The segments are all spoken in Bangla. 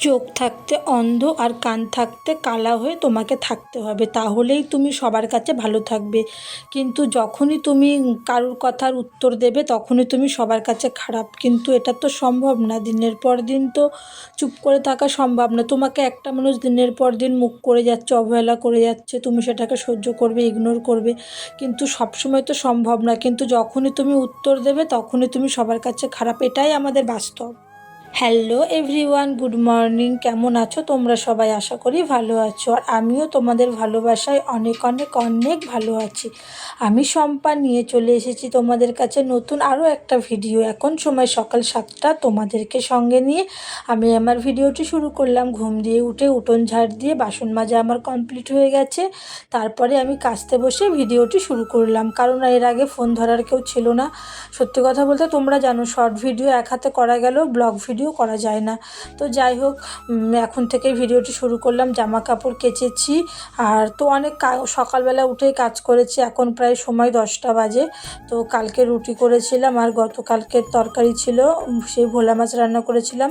চোখ থাকতে অন্ধ আর কান থাকতে কালা হয়ে তোমাকে থাকতে হবে। তাহলেই তুমি সবার কাছে ভালো থাকবে। কিন্তু যখনই তুমি কারোর কথার উত্তর দেবে, তখনই তুমি সবার কাছে খারাপ। কিন্তু এটা তো সম্ভব না। দিনের পর দিন তো চুপ করে থাকা সম্ভব না। তোমাকে একটা মানুষ দিনের পর দিন মুখ করে যাচ্ছে, অবহেলা করে যাচ্ছে। তুমি সেটাকে সহ্য করবে ইগনোর করবে। কিন্তু সবসময় তো সম্ভব না। কিন্তু যখনই তুমি উত্তর দেবে, তখনই তুমি সবার কাছে খারাপ। এটাই আমাদের বাস্তব। হ্যালো এভরিওয়ান গুড মর্নিং কেমন আছো? তোমরা সবাই আশা করি ভালো আছো। আর আমিও তোমাদের ভালোবাসায় অনেক অনেক অনেক ভালো আছি। আমি শম্পা নিয়ে চলে এসেছি তোমাদের কাছে নতুন আরও একটা ভিডিও। এখন সময় সকাল সাতটা, তোমাদেরকে সঙ্গে নিয়ে আমি আমার ভিডিওটি শুরু করলাম। ঘুম দিয়ে উঠে উঠোন ঝাড় দিয়ে বাসন মাজা আমার কমপ্লিট হয়ে গেছে। তারপরে আমি কাচতে বসে ভিডিওটি শুরু করলাম। কারণ এর আগে ফোন ধরার কেউ ছিল না। সত্যি কথা বলতে তোমরা জানো, শর্ট ভিডিও এক হাতে করা গেল ব্লগ ভিডিও করা যায় না। তো যাই হোক এখন থেকে ভিডিওটি শুরু করলাম জামা কাপড় কেচেছি। আর তো অনেক সকালবেলা উঠেই কাজ করেছি এখন প্রায় সময় দশটা বাজে। তো কালকে রুটি করেছিলাম আর গতকালকের তরকারি ছিল সেই ভোলা মাছ রান্না করেছিলাম।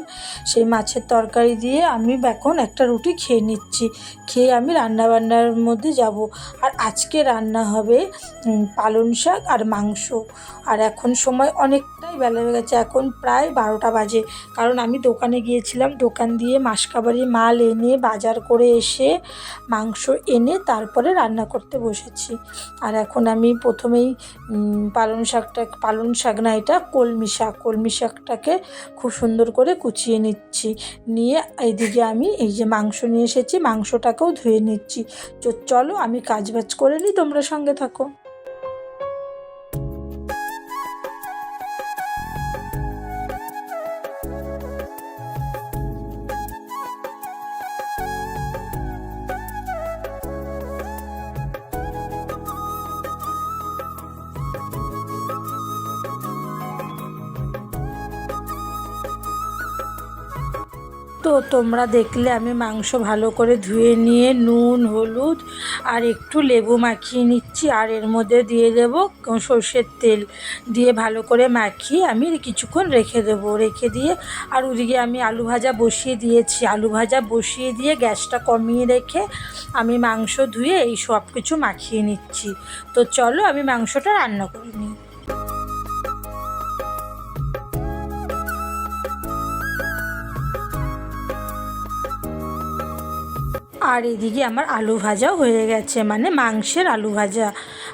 সেই মাছের তরকারি দিয়ে আমি এখন একটা রুটি খেয়ে নিচ্ছি খেয়ে আমি রান্না বান্নার মধ্যে যাব। আর আজকে রান্না হবে উম, পালং শাক আর মাংস। আর এখন সময় অনেকটাই বেলা হয়ে গেছে এখন প্রায় বারোটা বাজে। কারণ আমি দোকানে গিয়েছিলাম, দোকান দিয়ে মাসকাবারি মাল এনে বাজার করে এসে মাংস এনে তারপরে রান্না করতে বসেছি। আর এখন আমি প্রথমেই পালং শাকটা, পালং শাক না এটা, কলমি শাক, কলমি শাকটাকে খুব সুন্দর করে কুচিয়ে নিচ্ছি। নিয়ে এইদিকে আমি এই যে মাংস নিয়ে এসেছি, মাংসটাকেও ধুয়ে নিচ্ছি। চলো আমি কাজ বাজ করে নিই, তোমরা সঙ্গে থাকো। তো তোমরা দেখলে আমি মাংস ভালো করে ধুয়ে নিয়ে নুন, হলুদ আর একটু লেবু মাখিয়ে নিচ্ছি। আর এর মধ্যে দিয়ে দেব সর্ষের তেল। দিয়ে ভালো করে মাখিয়ে আমি কিছুক্ষণ রেখে দেবো। রেখে দিয়ে আর ওদিকে আমি আলু ভাজা বসিয়ে দিয়েছি। আলু ভাজা বসিয়ে দিয়ে গ্যাসটা কমিয়ে রেখে আমি মাংস ধুয়ে এই সব কিছু মাখিয়ে নিচ্ছি। তো চলো আমি মাংসটা রান্না করে নিই আর এদিকে আমার আলু ভাজাও হয়ে গেছে মানে মাংসের আলু ভাজা।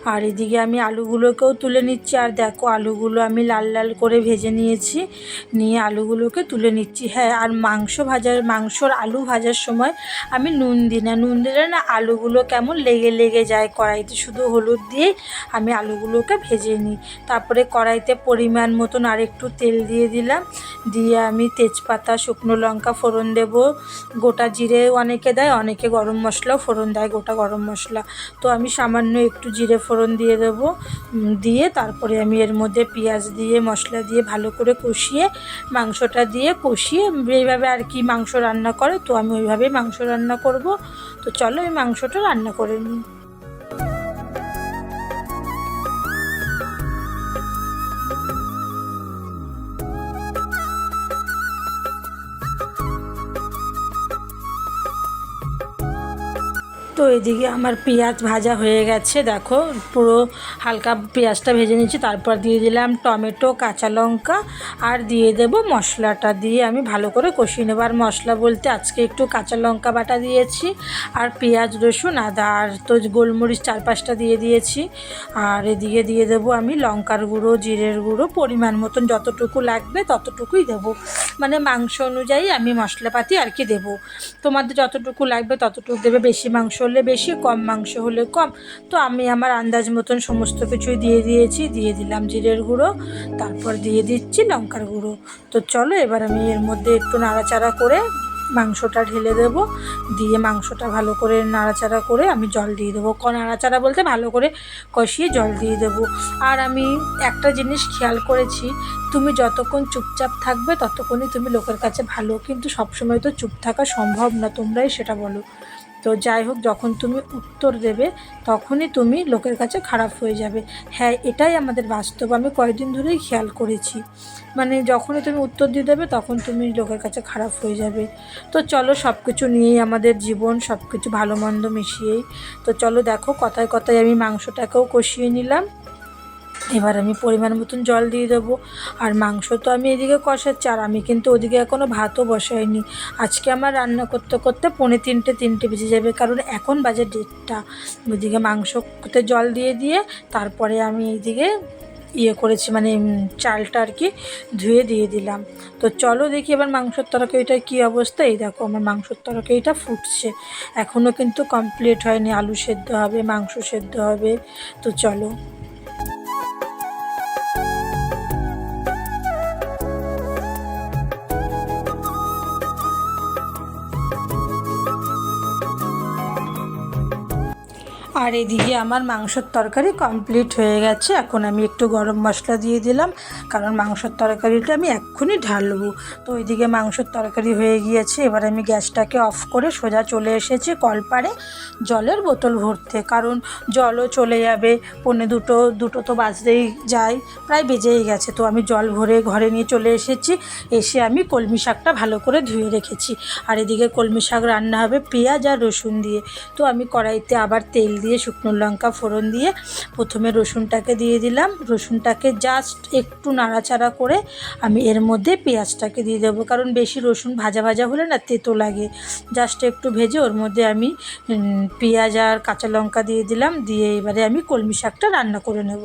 আর এদিকে আমি আলুগুলোকেও তুলে নিচ্ছি। আর দেখো, আলুগুলো আমি লাল লাল করে ভেজে নিয়েছি। নিয়ে আলুগুলোকে তুলে নিচ্ছি। হ্যাঁ আর মাংস ভাজার, মাংসর আলু ভাজার সময় আমি নুন দিই না। নুন দিলে না আলুগুলো কেমন লেগে লেগে যায় কড়াইতে। শুধু হলুদ দিয়ে আমি আলুগুলোকে ভেজে নিই। তারপরে কড়াইতে পরিমাণ মতন আর একটু তেল দিয়ে দিলাম। দিয়ে আমি তেজপাতা, শুকনো লঙ্কা ফোড়ন দেব। গোটা জিরে অনেকে দেয়, অনেকে গরম মশলাও ফোড়ন দেয়, গোটা গরম মশলা। তো আমি সামান্য একটু জিরে ফোড়ন দিয়ে দেব দিয়ে তারপরে আমি এর মধ্যে পেঁয়াজ দিয়ে, মশলা দিয়ে ভালো করে কষিয়ে মাংসটা দিয়ে কষিয়ে এইভাবে আর কি মাংস রান্না করে, তো আমি ওইভাবেই মাংস রান্না করব। তো চলো এই মাংসটা রান্না করে নিই। তো এদিকে আমার পেঁয়াজ ভাজা হয়ে গেছে, দেখো, পুরো হালকা পেঁয়াজটা ভেজে নিচ্ছি তারপর দিয়ে দিলাম টমেটো, কাঁচা লঙ্কা, আর দিয়ে দেব মশলাটা দিয়ে আমি ভালো করে কষিয়ে নেব। আর মশলা বলতে আজকে একটু কাঁচা লঙ্কা বাটা দিয়েছি, আর পেঁয়াজ, রসুন, আদা, আর তো গোলমরিচ চার পাঁচটা দিয়ে দিয়েছি। আর এদিকে দিয়ে দেবো আমি লঙ্কার গুঁড়ো, জিরের গুঁড়ো, পরিমাণ মতন যতটুকু লাগবে ততটুকুই দেবো। মানে মাংস অনুযায়ী আমি মশলাপাতি আর কি দেবো। তোমাদের যতটুকু লাগবে ততটুকু দেবে, বেশি মাংস হলে বেশি, কম মাংস হলে কম। তো আমি আমার আন্দাজ মতন সমস্ত কিছুই দিয়ে দিয়েছি, দিয়ে দিলাম জিরের গুঁড়ো, তারপর দিয়ে দিচ্ছি লঙ্কার গুঁড়ো। তো চলো এবার আমি এর মধ্যে একটু নাড়াচাড়া করে মাংসটা ঢেলে দেবো। দিয়ে মাংসটা ভালো করে নাড়াচাড়া করে আমি জল দিয়ে দেবো। নাড়াচাড়া বলতে ভালো করে কষিয়ে জল দিয়ে দেবো। আর আমি একটা জিনিস খেয়াল করেছি, তুমি যতক্ষণ চুপচাপ থাকবে ততক্ষণই তুমি লোকের কাছে ভালো। কিন্তু সবসময় তো চুপ থাকা সম্ভব না, তোমরাই সেটা বলো। তো যাই হোক, যখন তুমি উত্তর দেবে, তখনই তুমি লোকের কাছে খারাপ হয়ে যাবে। হ্যাঁ এটাই আমাদের বাস্তব। আমি কয়েকদিন ধরেই খেয়াল করেছি। মানে যখনই তুমি উত্তর দিয়ে দেবে, তখন তুমি লোকের কাছে খারাপ হয়ে যাবে। তো চলো সব কিছু নিয়েই আমাদের জীবন সব কিছু ভালো মন্দ মিশিয়েই। তো চলো, দেখো, কথায় কথায় আমি মাংসটাকেও কষিয়ে নিলাম। এবার আমি পরিমাণ মতন জল দিয়ে দেবো। আর মাংস তো আমি এদিকে কষাচ্ছি, আর আমি কিন্তু ওদিকে এখনও ভাতও বসাইনি। আজকে আমার রান্না করতে করতে পৌনে তিনটে তিনটে বেজে যাবে, কারণ এখন বাজে ডেটটা ওদিকে মাংসতে জল দিয়ে দিয়ে তারপরে আমি এইদিকে ইয়ে করেছি মানে চালটা আর কি ধুয়ে দিয়ে দিলাম। তো চলো দেখি এবার মাংসের তরকারিটার কী অবস্থা। এই দেখো, আমার মাংসের তরকারিটা ফুটছে। এখনও কিন্তু কমপ্লিট হয়নি, আলু সেদ্ধ হবে, মাংস সেদ্ধ হবে। তো চলো। আর এদিকে আমার মাংসের তরকারি কমপ্লিট হয়ে গেছে। এখন আমি একটু গরম মশলা দিয়ে দিলাম, কারণ মাংসের তরকারিটা আমি এক্ষুনি ঢালবো। তো ওইদিকে মাংসের তরকারি হয়ে গিয়েছে, এবার আমি গ্যাসটাকে অফ করে সোজা চলে এসেছি কলপারে জলের বোতল ভরতে, কারণ জলও চলে যাবে, পৌনে দুটো দুটো তো বাজতেই যায়, প্রায় বেজেই গেছে। তো আমি জল ভরে ঘরে নিয়ে চলে এসেছি, এসে আমি কলমি শাকটা ভালো করে ধুয়ে রেখেছি। আর এদিকে কলমি শাক রান্না হবে পেঁয়াজ আর রসুন দিয়ে। তো আমি কড়াইতে আবার তেল দিয়ে শুকনো লঙ্কা ফোড়ন দিয়ে প্রথমে রসুনটাকে দিয়ে দিলাম। রসুনটাকে জাস্ট একটু নাড়াচাড়া করে আমি এর মধ্যে পেঁয়াজটাকে দিয়ে দেবো। কারণ বেশি রসুন ভাজা ভাজা হলে না তেতো লাগে। জাস্ট একটু ভেজে ওর মধ্যে আমি পেঁয়াজ আর কাঁচা লঙ্কা দিয়ে দিলাম। দিয়ে এবারে আমি কলমি শাকটা রান্না করে নেব।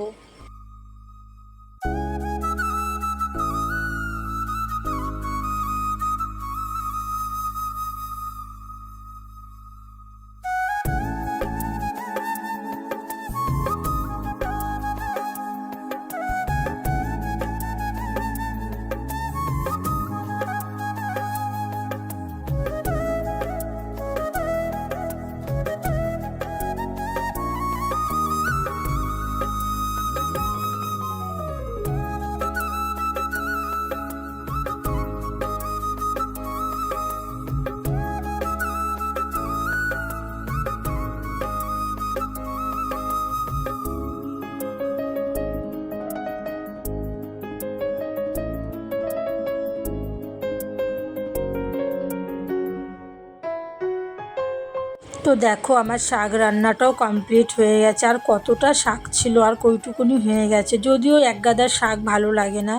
তো দেখো আমার শাক রান্নাটাও কমপ্লিট হয়ে গেছে। আর কতটা শাক ছিল আর কইটুকুনি হয়ে গেছে। যদিও এক গাদা শাক ভালো লাগে না,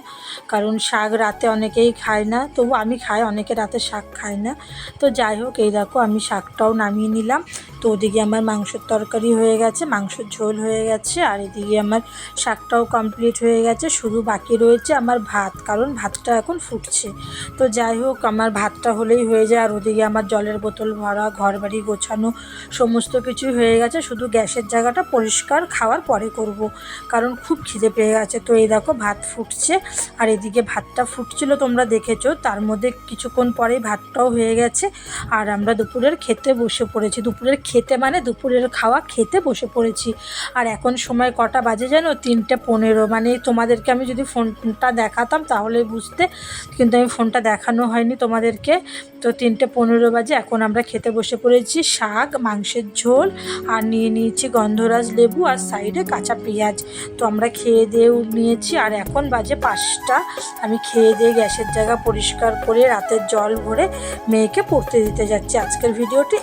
কারণ শাক রাতে অনেকেই খায় না, তবু আমি খাই, অনেকে রাতে শাক খায় না। তো যাই হোক, এই দেখো আমি শাকটাও নামিয়ে নিলাম। তো ওদিকে আমার মাংসের তরকারি হয়ে গেছে, মাংসের ঝোল হয়ে গেছে, আর এদিকে আমার শাকটাও কমপ্লিট হয়ে গেছে, শুধু বাকি রয়েছে আমার ভাত, কারণ ভাতটা এখন ফুটছে। তো যাই হোক, আমার ভাতটা হলেই হয়ে যায়, আর ওদিকে আমার জলের বোতল ভরা ঘর বাড়ি গোছানো সমস্ত কিছুই হয়ে গেছে, শুধু গ্যাসের জায়গাটা পরিষ্কার খাওয়ার পরে করব, কারণ খুব খিদে পেয়ে গেছে। তো এই দেখো, ভাত ফুটছে, আর এদিকে ভাতটা ফুটছিল, তোমরা দেখেছ, তার মধ্যে কিছুক্ষণ পরেই ভাতটাও হয়ে গেছে, আর আমরা দুপুরের খেতে বসে পড়েছি, দুপুরের খেতে মানে দুপুরের খাওয়া খেতে বসে পড়েছি। আর এখন সময় কটা বাজে জানো? তিনটে পনেরো। মানে তোমাদেরকে আমি যদি ফোনটা দেখাতাম তাহলে বুঝতে, কিন্তু আমি ফোনটা দেখানো হয়নি তোমাদেরকে। তো তিনটে পনেরো বাজে, এখন আমরা খেতে বসে পড়েছি শাক, মাংসের ঝোল, আর নিয়ে নিয়েছি গন্ধরাজ লেবু আর সাইডে কাঁচা পেঁয়াজ। তো আমরা খেয়ে দিয়ে নিয়েছি, আর এখন বাজে পাঁচটা। আমি খেয়ে দিয়ে গ্যাসের জায়গা পরিষ্কার করে রাতের জল ভরে মেয়েকে পড়তে দিতে যাচ্ছি। আজকের ভিডিওটি